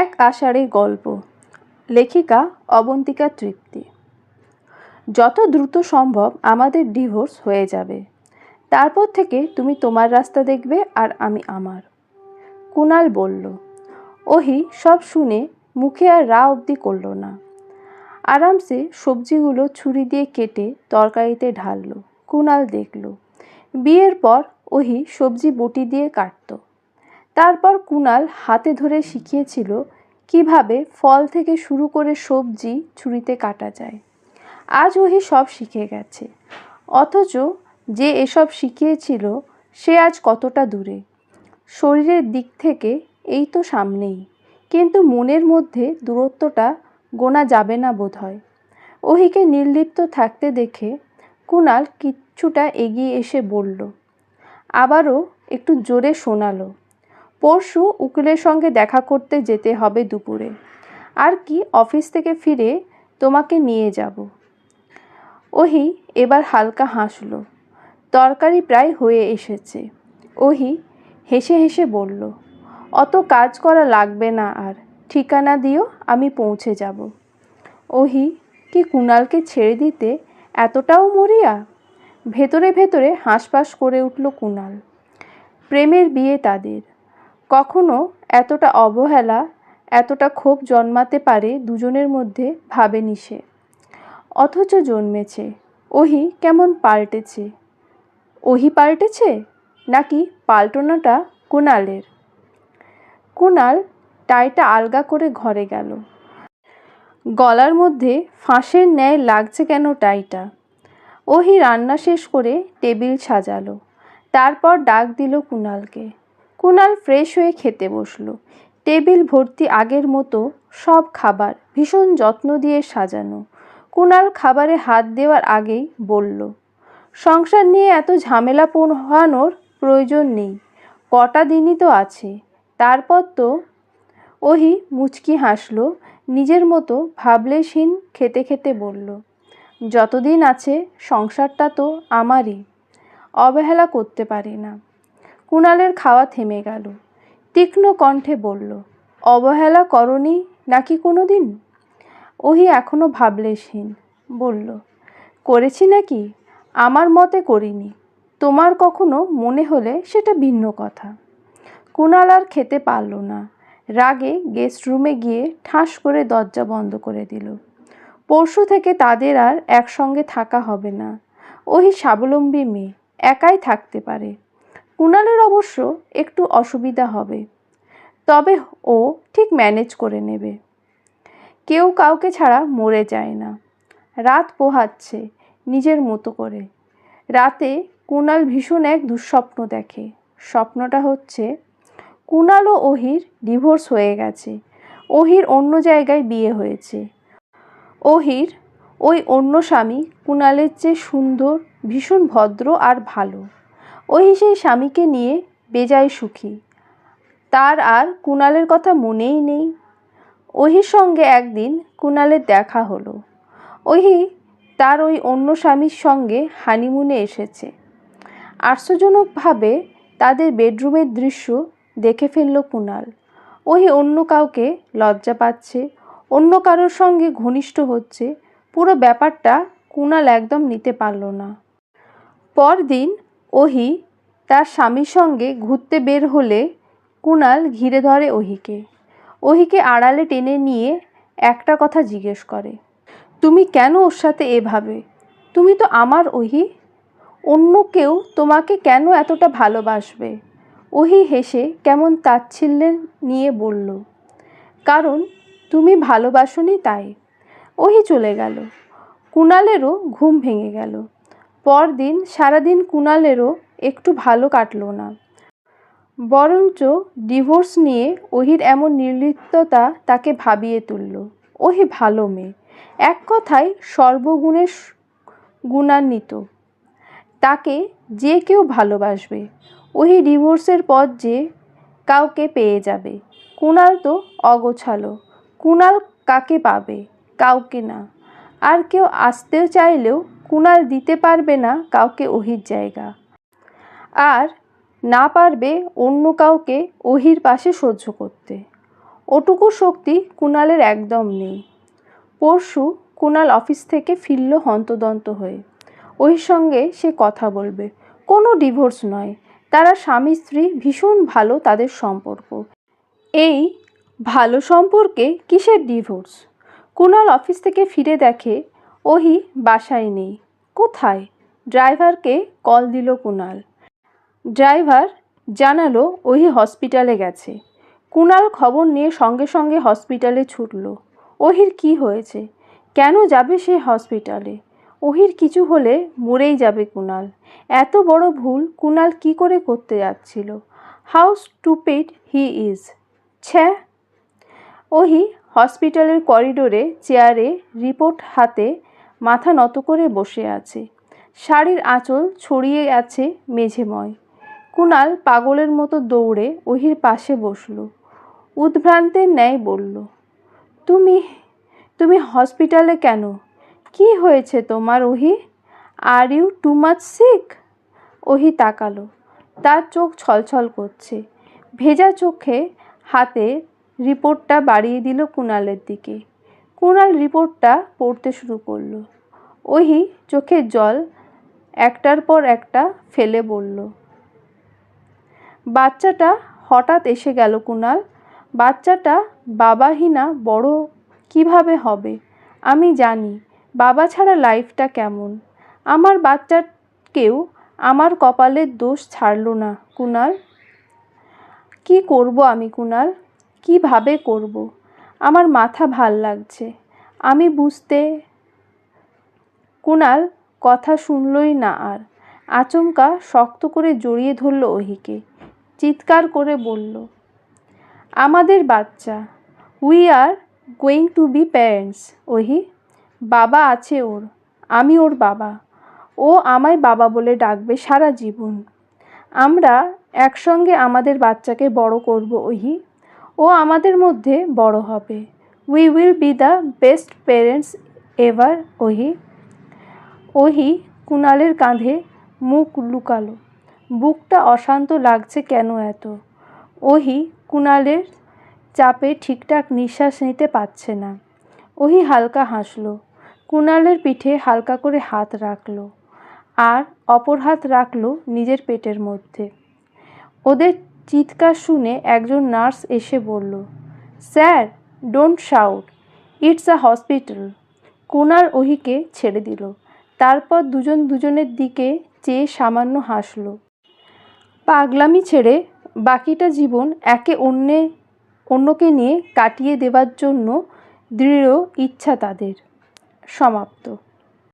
এক আষাঢ়ে গল্প, লেখিকা অবন্তিকা তৃপ্তি। যত দ্রুত সম্ভব আমাদের ডিভোর্স হয়ে যাবে। তারপর থেকে তুমি তোমার রাস্তা দেখবে আর আমি আমার। কুনাল বলল, ওহি, সব শুনে মুখে আর রা অবধি করল না। আরামসে সবজিগুলো ছুরি দিয়ে কেটে তরকারিতে ঢাললো। কুনাল দেখল, বিয়ের পর ওহি সবজি বটি দিয়ে কাটতো। তারপর কুনাল হাতে ধরে শিখিয়েছিল কীভাবে ফল থেকে শুরু করে সবজি ছুরিতে কাটা যায়। আজ ওহি সব শিখে গেছে। অথচ যে এসব শিখিয়েছিল সে আজ কতটা দূরে। শরীরের দিক থেকে এই তো সামনেই, কিন্তু মনের মধ্যে দূরত্বটা গোনা যাবে না বোধ হয় ওহিকে নির্লিপ্ত থাকতে দেখে কুনাল কিচ্ছুটা এগিয়ে এসে বলল, আবারও একটু জোরে শোনালো। পরশু উকিলের সঙ্গে দেখা করতে যেতে হবে দুপুরে। আর কি অফিস থেকে ফিরে তোমাকে নিয়ে যাব। ওহি এবার হালকা হাসলো। তরকারি প্রায় হয়ে এসেছে। ওহি হেসে হেসে বলল, অত কাজ করা লাগবে না আর। ঠিকানা দিও, আমি পৌঁছে যাব। ওহি, কি কুণালকে ছেড়ে দিতে? এতটাও মরিয়া? ভেতরে ভেতরে হাঁসফাঁস করে উঠল কুণাল। প্রেমের বিয়ে তাদের। কখনো এতটা অবহেলা, এতটা ক্ষোভ জন্মাতে পারে দুজনের মধ্যে ভাবেনি সে। অথচ জন্মেছে। ওহি কেমন পাল্টেছে? ওহি পাল্টেছে? নাকি পাল্টনাটা কুণালের? কুণাল টাইটা আলগা করে ঘরে গেল। গলার মধ্যে ফাঁসের ন্যায় লাগছে কেন টাইটা? ওহি রান্না শেষ করে টেবিল সাজালো। তারপর ডাক দিল কুণালকে। কুণাল ফ্রেশ হয়ে খেতে বসল। টেবিল ভর্তি আগের মতো সব খাবার ভীষণ যত্ন দিয়ে সাজানো। কুণাল খাবারে হাত দেওয়ার আগেই বলল, সংসার নিয়ে এত ঝামেলা পোহানোর প্রয়োজন নেই। কটা দিনই তো আছে। তারপর তো ওহি মুচকি হাসল, নিজের মতো ভাবলেশহীন খেতে খেতে বলল, যতদিন আছে সংসারটা তো আমারই। অবহেলা করতে পারি না। কুণালের খাওয়া থেমে গেল। তীক্ষ্ণ কণ্ঠে বলল, অবহেলা করনি নাকি কোনো দিন ওহি এখনও ভাবলেশহীন, বলল, করেছি নাকি? আমার মতে করিনি। তোমার কখনো মনে হলে সেটা ভিন্ন কথা। কুণাল আর খেতে পারল না। রাগে গেস্ট রুমে গিয়ে ঠাস করে দরজা বন্ধ করে দিল। পরশু থেকে তাদের আর একসঙ্গে থাকা হবে না। ওহি স্বাবলম্বী মেয়ে, একাই থাকতে পারে। কুণালের অবশ্য একটু অসুবিধা হবে। তবে ও ঠিক ম্যানেজ করে নেবে। কেউ কাউকে ছাড়া মরে যায় না। রাত পোহাচ্ছে নিজের মতো করে। রাতে কুণাল ভীষণ এক দুঃস্বপ্ন দেখে। স্বপ্নটা হচ্ছে, কুণাল ও ওহির ডিভোর্স হয়ে গেছে। ওহির অন্য জায়গায় বিয়ে হয়েছে। ওহির ওই অন্য স্বামী কুণালের চেয়ে সুন্দর, ভীষণ ভদ্র আর ভালো। ওহি সেই স্বামীকে নিয়ে বেজায় সুখী। তার আর কুণালের কথা মনেই নেই। ওহির সঙ্গে একদিন কুণালের দেখা হলো। ওহি তার ওই অন্য স্বামীর সঙ্গে হানিমুনে এসেছে। আশ্চর্যজনকভাবে তাদের বেডরুমের দৃশ্য দেখে ফেলল কুণাল। ওহি অন্য কাউকে লজ্জা পাচ্ছে, অন্য কারোর সঙ্গে ঘনিষ্ঠ হচ্ছে, পুরো ব্যাপারটা কুণাল একদম নিতে পারল না। পরদিন ওহি তার স্বামীর সঙ্গে ঘুরতে বের হলে কুণাল ঘিরে ধরে ওহিকে। ওহিকে আড়ালে টেনে নিয়ে একটা কথা জিজ্ঞেস করে, তুমি কেন ওর সাথে এভাবে? তুমি তো আমার ওহি। অন্য কেউ তোমাকে কেন এতটা ভালোবাসবে? ওহি হেসে কেমন তাচ্ছিল্যে নিয়ে বলল, কারণ তুমি ভালোবাসনি তাই। ওহি চলে গেল। কুণালেরও ঘুম ভেঙে গেল। পরদিন সারাদিন কুণালেরও একটু ভালো কাটলো না। বরঞ্চ ডিভোর্স নিয়ে ওহির এমন নির্লিপ্ততা তাকে ভাবিয়ে তুলল, ওহি ভালো মেয়ে, এক কথায় সর্বগুণের গুণান্বিত। তাকে যে কেউ ভালোবাসবে, ওহি ডিভোর্সের পর যে কাউকে পেয়ে যাবে। কুণাল তো অগোছালো, কুণাল কাকে পাবে, কাউকে না। আর কেউ আসতেও চাইলেও কুণাল দিতে পারবে না কাউকে ওহির জায়গা। আর না পারবে অন্য কাউকে ওহির পাশে সহ্য করতে। ওটুকু শক্তি কুণালের একদম নেই। পরশু কুণাল অফিস থেকে ফিরল হন্তদন্ত হয়ে। ওই সঙ্গে সে কথা বলবে। কোনো ডিভোর্স নয়। তারা স্বামী স্ত্রী ভীষণ ভালো তাদের সম্পর্ক। এই ভালো সম্পর্কে কিসের ডিভোর্স? কুণাল অফিস থেকে ফিরে দেখে ওহি বাসায় নেই। কোথায়? ড্রাইভারকে কল দিল কুণাল ড্রাইভার জানালো ওহি হসপিটালে গেছে। কুণাল খবর নিয়ে সঙ্গে সঙ্গে হসপিটালে ছুটল। ওহির কি হয়েছে? কেন যাবে সে হসপিটালে? ওহির কিছু হলে মরেই যাবে কুণাল এত বড় ভুল কুণাল কি করে করতে যাচ্ছিল? How stupid he is. ছ্যা ওহি হসপিটালের করিডোরে চেয়ারে রিপোর্ট হাতে মাথা নত করে বসে আছে। শাড়ির আঁচল ছড়িয়ে আছে মেঝেময়। কুণাল পাগলের মতো দৌড়ে ওহির পাশে বসল। উদ্ভ্রান্তের ন্যায় বলল, তুমি তুমি হসপিটালে কেন? কি হয়েছে তোমার Ohi are you too much sick? Ohi তাকালো। তার চোখ ছলছল করছে। ভেজা চোখে হাতে রিপোর্টটা বাড়িয়ে দিল কুণালের দিকে। কুণাল রিপোর্টটা পড়তে শুরু করল। ওহি চোখের জল, একটার পর একটা ফেলে বলল, বাচ্চাটা হঠাৎ এসে গেল কুণাল বাচ্চাটা বাবাহীনা বড় কীভাবে হবে? আমি জানি বাবা ছাড়া লাইফটা কেমন। আমার বাচ্চাকেও আমার কপালের দোষ ছাড়লো না কুণাল কি করব আমি কুণাল কীভাবে করব? আমার মাথা ভালো লাগছে। আমি বুঝতে কুণাল কথা শুনলই না আর আচমকা শক্ত করে জড়িয়ে ধরল ওহিকে। চিৎকার করে বলল, আমাদের বাচ্চা we are going to be parents Ohi. বাবা আছে ওর, আমি ওর বাবা। ও আমায় বাবা বলে ডাকবে সারা জীবন। আমরা একসঙ্গে আমাদের বাচ্চাকে বড় করব, ওহি। ও আমাদের মধ্যে বড় হবে। We will be the best parents ever Ohi. Ohi কুণালের কাঁধে মুখ লুকালো। বুকটা অশান্ত লাগছে কেন এত? ওহি কুণালের চাপে ঠিকঠাক নিঃশ্বাস নিতে পারছে না। ওহি হালকা হাসলো। কুণালের পিঠে হালকা করে হাত রাখল। আর অপর হাত রাখল নিজের পেটের মধ্যে। ওদের চিৎকার শুনে একজন নার্স এসে বলল, sir, don't shout, it's a hospital. Kunal ওহিকে ছেড়ে দিল। তারপর দুজন দুজনের দিকে চেয়ে সামান্য হাসল। পাগলামি ছেড়ে বাকিটা জীবন একে অন্যে, অন্যকে নিয়ে কাটিয়ে দেবার জন্য দৃঢ় ইচ্ছা তাদের। সমাপ্ত।